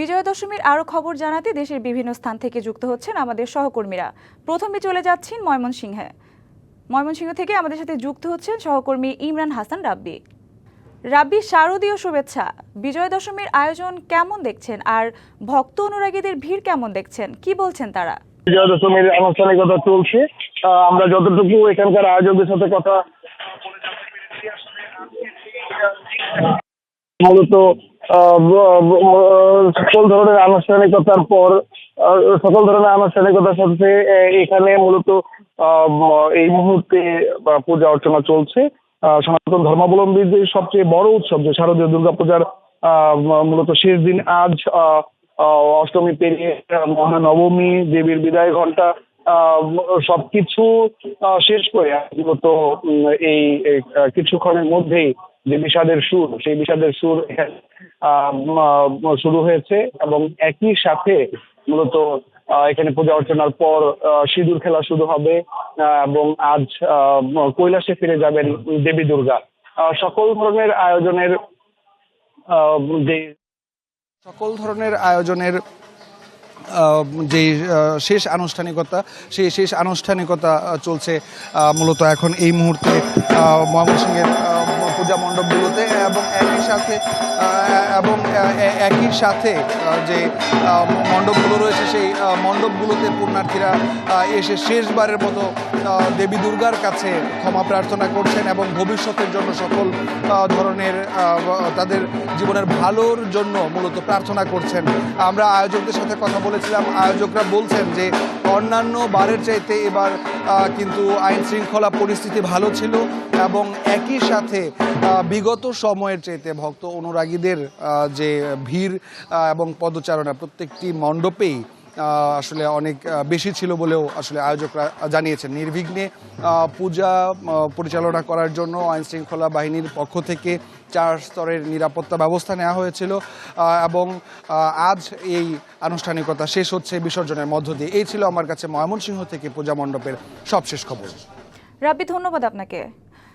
বিজয়া দশমীর আরও খবর জানাতে দেশের বিভিন্ন স্থান থেকে যুক্ত হচ্ছেন আমাদের সহকর্মীরা। প্রথমে চলে যাচ্ছেন ময়মনসিংহে। ময়মনসিংহ থেকে আমাদের সাথে যুক্ত হচ্ছেন সহকর্মী ইমরান হাসান রাব্বি। রাব্বি শারদীয় শুভেচ্ছা। বিজয়া দশমীর আয়োজন কেমন দেখছেন? আর ভক্ত অনুরাগীদের ভিড় কেমন দেখছেন? কি বলছেন তারা? বিজয়া দশমীর আনুষ্ঠানিকতা চলছে। আমরা যতটুকু এখানকার আয়োজকদের সাথে কথা মূলত সকল ধরনের আনুষ্ঠানিকতার পর সকল ধরনের আনুষ্ঠানিকতার সাথে এখানে মূলত এই মুহূর্তে পূজা অর্চনা চলছে। সনাতন ধর্মাবলম্বীদের সবচেয়ে বড় উৎসব যে শারদীয় দুর্গাপূজার আহ, মূলত শেষ দিন আজ অষ্টমী পেরিয়ে মহানবমী দেবীর বিদায় ঘণ্টা সবকিছু শেষ করে মূলত এই কিছুক্ষণের মধ্যেই যে বিষাদের সুর, সেই বিষাদের সুর শুরু হয়েছে এবং একই সাথে মূলত এখানে পূজা অর্চনার পর সিঁদুর খেলা শুরু হবে এবং আজ কৈলাসে ফিরে যাবেন দেবী দুর্গা। সকল ধরনের আয়োজনের সকল ধরনের আয়োজনের যে শেষ আনুষ্ঠানিকতা, সেই শেষ আনুষ্ঠানিকতা চলছে মূলত এখন এই মুহূর্তে ময়মনসিংহের পূজা মণ্ডপগুলোতে এবং একই সাথে এবং একই সাথে যে মণ্ডপগুলো রয়েছে সেই মণ্ডপগুলোতে পুণ্যার্থীরা এসে শেষবারের মতো দেবী দুর্গার কাছে ক্ষমা প্রার্থনা করছেন এবং ভবিষ্যতের জন্য সকল ধরনের তাদের জীবনের ভালোর জন্য মূলত প্রার্থনা করছেন। আমরা আয়োজকদের সাথে কথা বলেছিলাম। আয়োজকরা বলছেন যে, অন্যান্য বারের চাইতে এবার কিন্তু আইন শৃঙ্খলা পরিস্থিতি ভালো ছিল এবং একই সাথে বিগত সময়ের চাইতে ভক্ত অনুরাগীদের যে ভিড় এবং পদচারণা প্রত্যেকটি মণ্ডপেই আসলে অনেক বেশি ছিল বলেও আসলে আয়োজকরা জানিয়েছেন। নির্বিঘ্নে পূজা পরিচালনা করার জন্য আইন শৃঙ্খলা বাহিনীর পক্ষ থেকে চার স্তরের নিরাপত্তা ব্যবস্থা নেওয়া হয়েছিল এবং আজ এই আনুষ্ঠানিকতা শেষ হচ্ছে বিসর্জনের মধ্য দিয়ে। এই ছিল আমার কাছে ময়মনসিংহ থেকে পূজা মণ্ডপের সবশেষ খবর। রাব্বি, ধন্যবাদ আপনাকে।